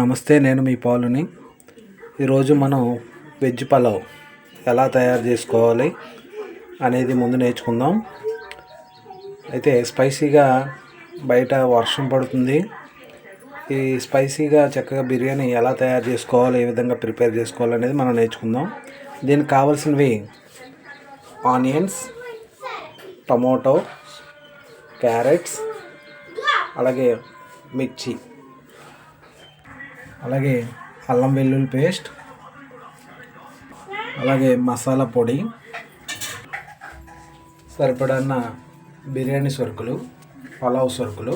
నమస్తే నేను మీ పాలుని. ఈరోజు మనం వెజ్ పలావ్ ఎలా తయారు చేసుకోవాలి అనేది ముందు నేర్చుకుందాం. అయితే స్పైసీగా బయట వర్షం పడుతుంది. ఈ స్పైసీగా చక్కగా బిర్యానీ ఎలా తయారు చేసుకోవాలి ఏ విధంగా ప్రిపేర్ చేసుకోవాలి అనేది మనం నేర్చుకుందాం. దీనికి కావాల్సినవి ఆనియన్స్ టమోటో క్యారెట్స్ అలాగే మిర్చి. అలాగే అల్లం వెల్లుల్లి పేస్ట్ అలాగే మసాలా పొడి సరిపడన్న బిర్యానీ సరుకులు పలావ్ సరుకులు.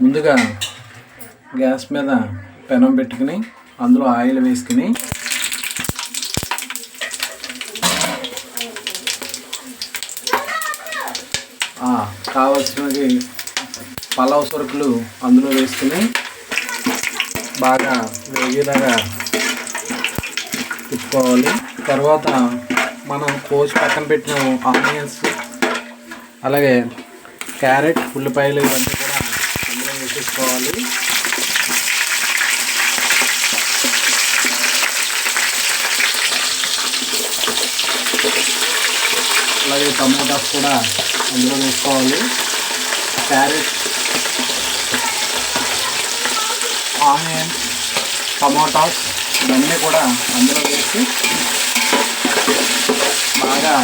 ముందుగా గ్యాస్ మీద పెనం పెట్టుకుని అందులో ఆయిల్ వేసుకుని కావలసినవి పలావ్ సరుకులు అందులో వేసుకుని బాగా వేగేలాగా తిప్పుకోవాలి. తర్వాత మనం కోసి పక్కన పెట్టిన ఆనియన్స్ అలాగే క్యారెట్ ఉల్లిపాయలు ఇవన్నీ కూడా అందులో వేసేసుకోవాలి. అలాగే టమాటాస్ కూడా అందులో వేసుకోవాలి. క్యారెట్ ఆనియన్ టమాటాస్ ఇవన్నీ కూడా అందులో వేసి బాగా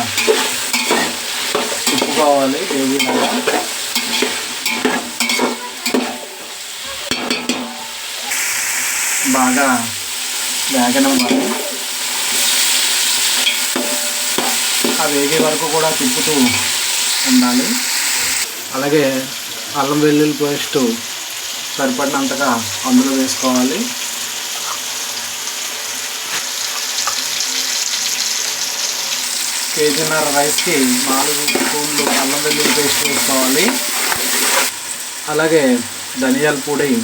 తిప్పుకోవాలి వేగిలాగా బాగా వేగనివ్వాలి. ఆ వేగే వరకు కూడా తిప్పుతూ ఉండాలి. అలాగే అల్లం వెల్లుల్లి పేస్టు సరిపడినంతగా అందులో వేసుకోవాలి. కేజీన్నర రైస్కి నాలుగు స్పూన్లు అల్లం వెల్లుల్లి పేస్ట్ వేసుకోవాలి. అలాగే ధనియాల పొడి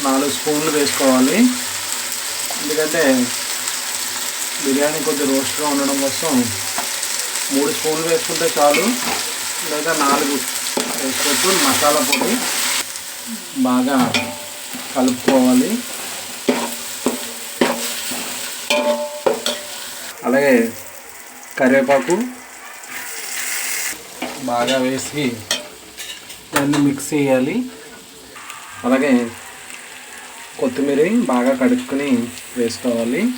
నాలుగు స్పూన్లు వేసుకోవాలి. ఎందుకంటే బిర్యానీ కొద్ది రోస్ట్గా ఉండడం కోసం మూడు స్పూన్లు వేసుకుంటే చాలు. లేదా నాలుగు వేసుకోవచ్చు. మసాలా పొడి బాగా కలుపుకోవాలి. అలాగే కరివేపాకు బాగా వేసి దాన్ని మిక్స్ చేయాలి. అలాగే కొత్తిమీర బాగా కడుక్కుని వేసుకోవాలి.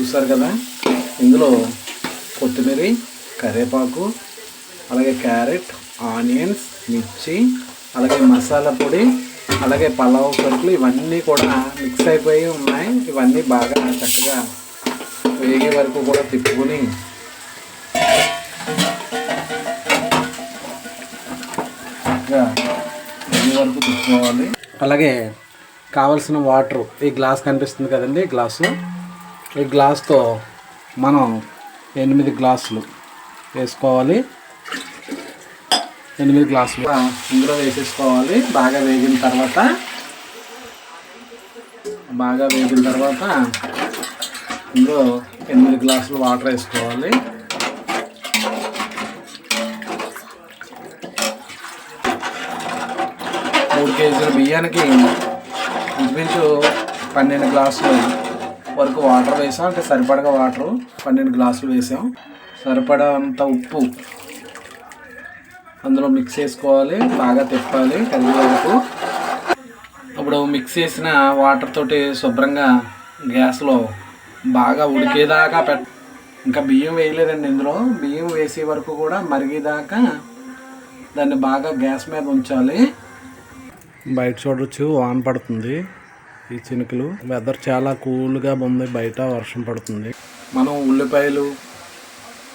చూసారు కదా? ఇందులో కొత్తిమీర కరివేపాకు అలాగే క్యారెట్ ఆనియన్స్ మిర్చి అలాగే మసాలా పొడి అలాగే పలావ్ సరుకులు ఇవన్నీ కూడా మిక్స్ అయిపోయి ఉన్నాయి. ఇవన్నీ బాగా చక్కగా వేగే వరకు కూడా తిప్పుకొని చక్కగా వేగే వరకు తిప్పుకోవాలి. అలాగే కావలసిన వాటర్ ఈ గ్లాస్ కనిపిస్తుంది కదండి ఈ గ్లాసు. ఈ గ్లాస్తో మనం ఎనిమిది గ్లాసులు వేసుకోవాలి. ఎనిమిది గ్లాసులు ఇందులో వేసేసుకోవాలి. బాగా వేగిన తర్వాత బాగా వేగిన తర్వాత ఇందులో ఎనిమిది గ్లాసులు వాటర్ వేసుకోవాలి. మూడు కేజీల బియ్యానికి ఇంచుమించు పన్నెండు గ్లాసులు వరకు వాటర్ వేసాం. అంటే సరిపడగా వాటర్ పన్నెండు గ్లాసులు వేసాం. సరిపడంత ఉప్పు అందులో మిక్స్ చేసుకోవాలి బాగా తిప్పాలి కలిగే వరకు ఇప్పుడు మిక్స్ చేసిన వాటర్ తోటి శుభ్రంగా గ్యాస్లో బాగా ఉడికేదాకా పెట్ ఇంకా బియ్యం వేయలేదండి ఇందులో. బియ్యం వేసే వరకు కూడా మరిగేదాకా దాన్ని బాగా గ్యాస్ మీద ఉంచాలి. బయట చూడొచ్చు వాన పడుతుంది ఈ చినుకులు. వెదర్ చాలా కూల్గా ఉంది బయట వర్షం పడుతుంది. మనం ఉల్లిపాయలు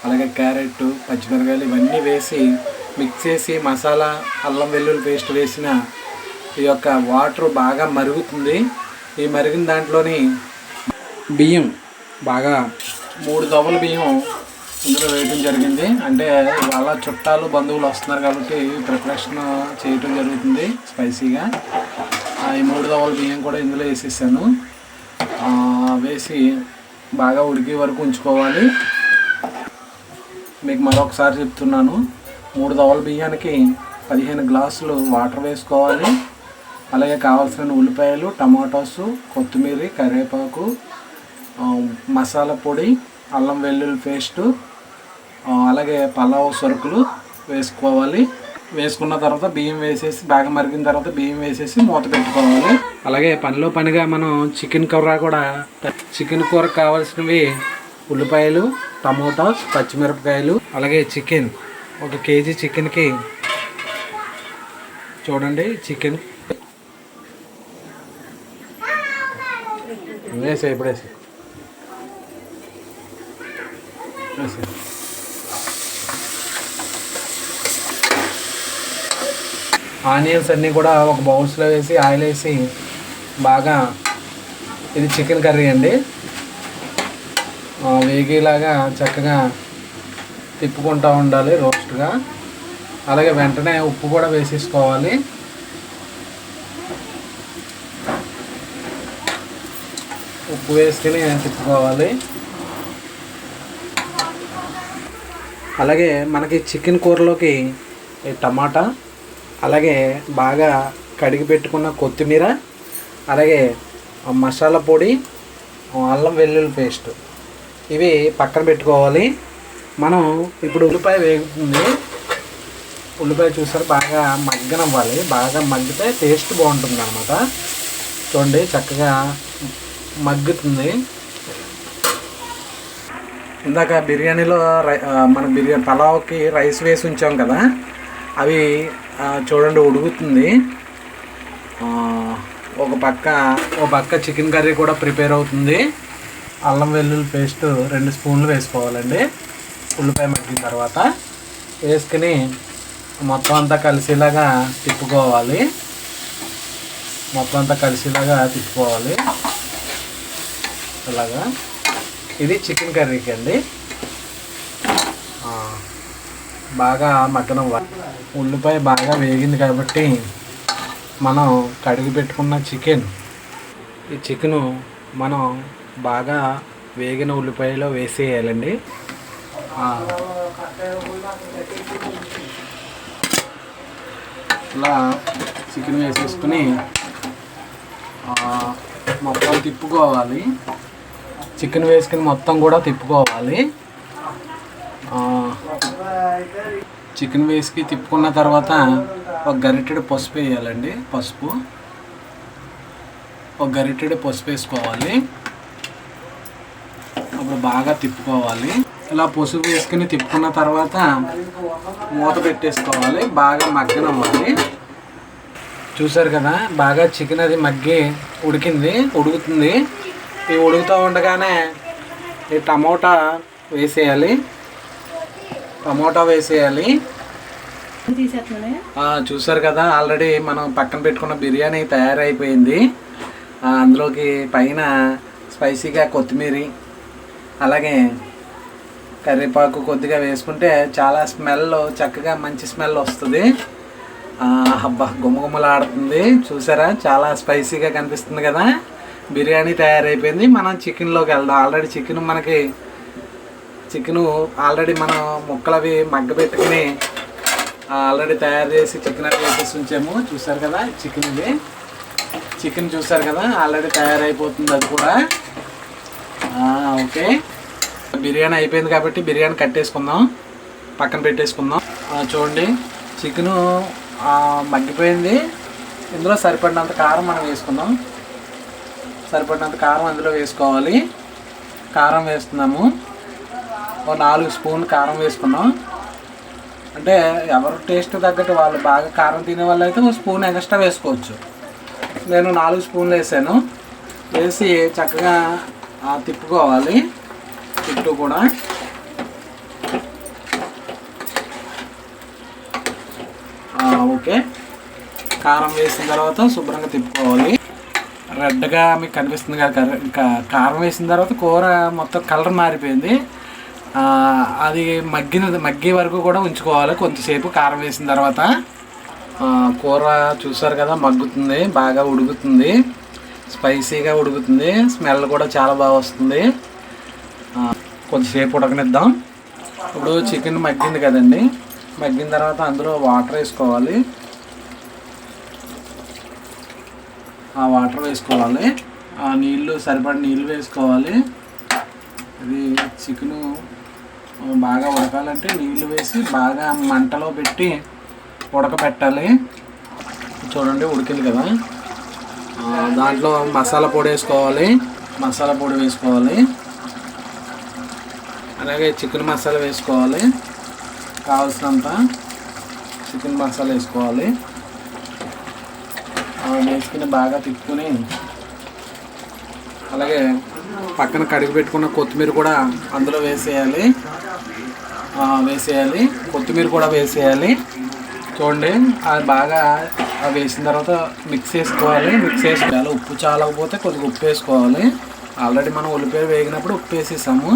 అలాగే క్యారెట్ పచ్చిమిరకాయలు ఇవన్నీ వేసి మిక్స్ చేసి మసాలా అల్లం వెల్లుల్లి పేస్ట్ వేసిన ఈ యొక్క వాటర్ బాగా మరుగుతుంది. ఈ మరిగిన దాంట్లోని బియ్యం బాగా మూడు దోవల బియ్యం ఇందులో వేయడం జరిగింది. అంటే వాళ్ళ చుట్టాలు బంధువులు వస్తున్నారు కాబట్టి ప్రిపరేషన్ చేయటం జరుగుతుంది స్పైసీగా ఈ మూడు దవ్వల బియ్యం కూడా ఇందులో వేసేసాను. వేసి బాగా ఉడికే వరకు ఉంచుకోవాలి. మీకు మరొకసారి చెప్తున్నాను. మూడు దవల బియ్యానికి పదిహేను గ్లాసులు వాటర్ వేసుకోవాలి. అలాగే కావాల్సిన ఉల్లిపాయలు టమాటోస్ కొత్తిమీర కరివేపాకు మసాలా పొడి అల్లం వెల్లుల్లి పేస్టు అలాగే పలావ్ సరుకులు వేసుకోవాలి. వేసుకున్న తర్వాత బియ్యం వేసేసి బాగా మరిగిన తర్వాత బియ్యం వేసేసి మూత పెట్టుకోవాలి. అలాగే పనిలో పనిగా మనం చికెన్ కూర కూడా చికెన్ కూర కావాల్సినవి ఉల్లిపాయలు టమోటాస్ పచ్చిమిరపకాయలు అలాగే చికెన్ ఒక కేజీ చికెన్కి చూడండి చికెన్. వేసే ఇప్పుడు వేసే వేసే ఆనియన్స్ అన్నీ కూడా ఒక బౌల్స్లో వేసి ఆయిల్ వేసి బాగా ఇది చికెన్ కర్రీ అండి. వేగేలాగా చక్కగా తిప్పుకుంటూ ఉండాలి. రోస్ట్గా అలాగే వెంటనే ఉప్పు కూడా వేసేసుకోవాలి. ఉప్పు వేసుకుని తిప్పుకోవాలి. అలాగే మనకి చికెన్ కూరలోకి టమాటా అలాగే బాగా కడిగి పెట్టుకున్న కొత్తిమీర అలాగే మసాలా పొడి అల్లం వెల్లుల్లి పేస్ట్. ఇవి పక్కన పెట్టుకోవాలి. మనం ఇప్పుడు ఉల్లిపాయ వేగుతుంది. ఉల్లిపాయ చూసారు బాగా మగ్గనవ్వాలి బాగా మగ్గితే టేస్ట్ బాగుంటుంది అనమాట చూడండి చక్కగా మగ్గుతుంది. ఇందాక బిర్యానీలో రై మన బిర్యానీ పలావ్కి రైస్ వేసి ఉంచాం కదా అవి చూడండి ఉడుకుతుంది. ఒక పక్క ఒక పక్క చికెన్ కర్రీ కూడా ప్రిపేర్ అవుతుంది. అల్లం వెల్లుల్లి పేస్ట్ రెండు స్పూన్లు వేసుకోవాలండి. ఉల్లిపాయ మగ్గిన తర్వాత వేసుకుని మొత్తం అంతా కలిసేలాగా తిప్పుకోవాలి. మొత్తం అంతా కలిసేలాగా తిప్పుకోవాలి. అలాగా. ఇది చికెన్ కర్రీకి అండి. బాగా మగ్గనం ఉల్లిపాయ బాగా వేగింది కాబట్టి మనం కడిగి పెట్టుకున్న చికెన్. ఈ చికెను మనం బాగా వేగిన ఉల్లిపాయలో వేసేయాలండి. ఇలా చికెన్ వేసేసుకుని మొత్తం తిప్పుకోవాలి. చికెన్ వేసుకుని మొత్తం కూడా తిప్పుకోవాలి. చికెన్ వేసుకి తిప్పుకున్న తర్వాత ఒక గరిటెడు పసుపు వేయాలండి పసుపు. ఒక గరిటెడు పసుపు వేసుకోవాలి. అప్పుడు బాగా తిప్పుకోవాలి. ఇలా పసుపు వేసుకుని తిప్పుకున్న తర్వాత మూత పెట్టేసుకోవాలి. బాగా మగ్గనవ్వాలి. చూసారు కదా బాగా చికెన్ అది మగ్గి ఉడికింది ఉడుకుతుంది. ఈ ఉడుకుతూ ఉండగానే ఈ టమోటా వేసేయాలి. టమోటా వేసేయాలి. చూసారు కదా ఆల్రెడీ మనం పక్కన పెట్టుకున్న బిర్యానీ తయారైపోయింది. అందులోకి పైన స్పైసీగా కొత్తిమీర అలాగే కరివేపాకు కొద్దిగా వేసుకుంటే చాలా స్మెల్ చక్కగా మంచి స్మెల్ వస్తుంది. అబ్బా గుమగుమలాడుతుంది. చూసారా? చాలా స్పైసీగా కనిపిస్తుంది కదా? బిర్యానీ తయారైపోయింది. మనం చికెన్లోకి వెళ్దాం. ఆల్రెడీ చికెన్ మనకి చికెను ఆల్రెడీ మనం ముక్కలు అవి మగ్గ ఆల్రెడీ తయారు చేసి చికెన్ అవి వేసేసి ఉంచాము. చూసారు కదా? చికెన్ ఇది. చికెన్ చూసారు కదా? ఆల్రెడీ తయారైపోతుంది అది కూడా. ఓకే. బిర్యానీ అయిపోయింది కాబట్టి బిర్యానీ కట్టేసుకుందాం. పక్కన పెట్టేసుకుందాం. చూడండి చికెను మగ్గిపోయింది. ఇందులో సరిపడినంత కారం మనం వేసుకుందాం. సరిపడినంత కారం అందులో వేసుకోవాలి. కారం వేస్తున్నాము. ఒక నాలుగు స్పూన్ కారం వేసుకున్నాం అంటే ఎవరు టేస్ట్ తగ్గట్టు వాళ్ళు బాగా కారం తినే వాళ్ళు అయితే ఒక స్పూన్ ఎక్స్ట్రా వేసుకోవచ్చు. నేను నాలుగు స్పూన్లు వేసాను. వేసి చక్కగా తిప్పుకోవాలి. చుట్టూ కూడా. ఓకే. కారం వేసిన తర్వాత శుభ్రంగా తిప్పుకోవాలి. రెడ్గా మీకు కనిపిస్తుంది కదా కర్ర- కా- కారం వేసిన తర్వాత కూర మొత్తం కలర్ మారిపోయింది. అది మగ్గిన మగ్గే వరకు కూడా ఉంచుకోవాలి. కొంతసేపు కారం వేసిన తర్వాత. కూర చూసారు కదా మగ్గుతుంది బాగా ఉడుకుతుంది. స్పైసీగా ఉడుకుతుంది. స్మెల్ కూడా చాలా బాగా వస్తుంది. కొద్దిసేపు ఉడకనిద్దాం. ఇప్పుడు చికెన్ మగ్గింది కదండి. మగ్గిన తర్వాత అందులో వాటర్ వేసుకోవాలి. ఆ వాటర్ వేసుకోవాలి. ఆ నీళ్ళు సరిపడ నీళ్ళు వేసుకోవాలి. ఇది చికెను బాగా ఉడకాలంటే నీళ్ళు వేసి బాగా మంటలో పెట్టి ఉడకపెట్టాలి. చూడండి ఉడికింది కదా. దాంట్లో మసాలా పొడి వేసుకోవాలి. మసాలా పొడి వేసుకోవాలి. అలాగే చికెన్ మసాలా వేసుకోవాలి. కావాల్సినంత చికెన్ మసాలా వేసుకోవాలి. వేసుకుని బాగా తిప్పుకొని అలాగే పక్కన కడిగి పెట్టుకున్న కొత్తిమీర కూడా అందులో వేసేయాలి. వేసేయాలి. కొత్తిమీర కూడా వేసేయాలి. చూడండి అది బాగా వేసిన తర్వాత మిక్స్ చేసుకోవాలి. మిక్స్ చేసుకోవాలి. ఉప్పు చాలకపోతే కొద్దిగా ఉప్పు వేసుకోవాలి. ఆల్రెడీ మనం ఉల్లిపాయ వేగినప్పుడు ఉప్పు వేసేసాము.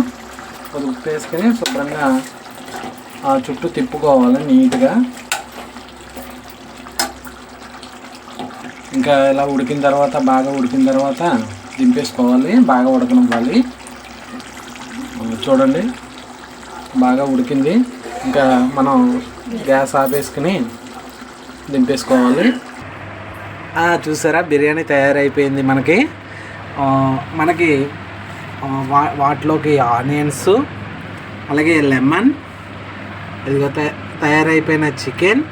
కొద్దిగా ఉప్పు వేసుకొని శుభ్రంగా ఆ చుట్టూ తిప్పుకోవాలి నీట్గా. ఇంకా ఇలా ఉడికిన తర్వాత బాగా ఉడికిన తర్వాత దింపేసుకోవాలి బాగా ఉడకనివ్వాలి. చూడండి బాగా ఉడికింది. ఇంకా మనం గ్యాస్ ఆపేసుకుని దింపేసుకోవాలి. చూసారా బిర్యానీ తయారైపోయింది మనకి. మనకి వా వాటిలోకి ఆనియన్స్ అలాగే లెమన్ ఇదిగో తయ- తయారైపోయిన చికెన్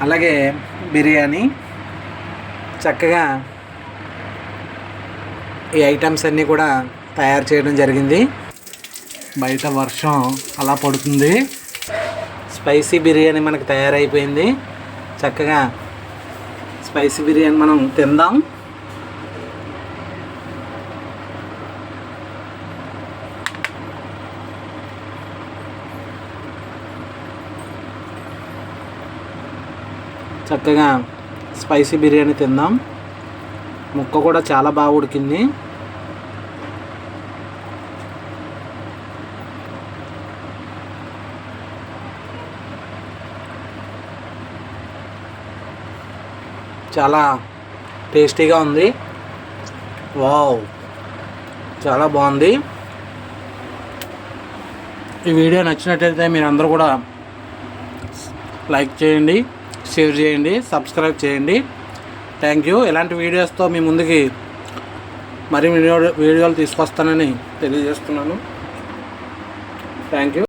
అలాగే బిర్యానీ. చక్కగా ఈ ఐటమ్స్ అన్నీ కూడా తయారు చేయడం జరిగింది. బయట వర్షం అలా పడుతుంది. స్పైసీ బిర్యానీ మనకు తయారైపోయింది. చక్కగా స్పైసీ బిర్యానీ మనం తిందాం. చక్కగా స్పైసీ బిర్యానీ తిందాం. ముక్క కూడా చాలా బాగా ఉడికింది. చాలా టేస్టీగా ఉంది. వావ్! చాలా బాగుంది. ఈ వీడియో నచ్చినట్టయితే మీరు అందరూ కూడా లైక్ చేయండి. షేర్ చేయండి సబ్స్క్రైబ్ చేయండి. థ్యాంక్ యూ ఇలాంటి వీడియోస్తో మీ ముందుకి మరి వీడియో వీడియోలు తీసుకొస్తానని తెలియజేస్తున్నాను. Thank you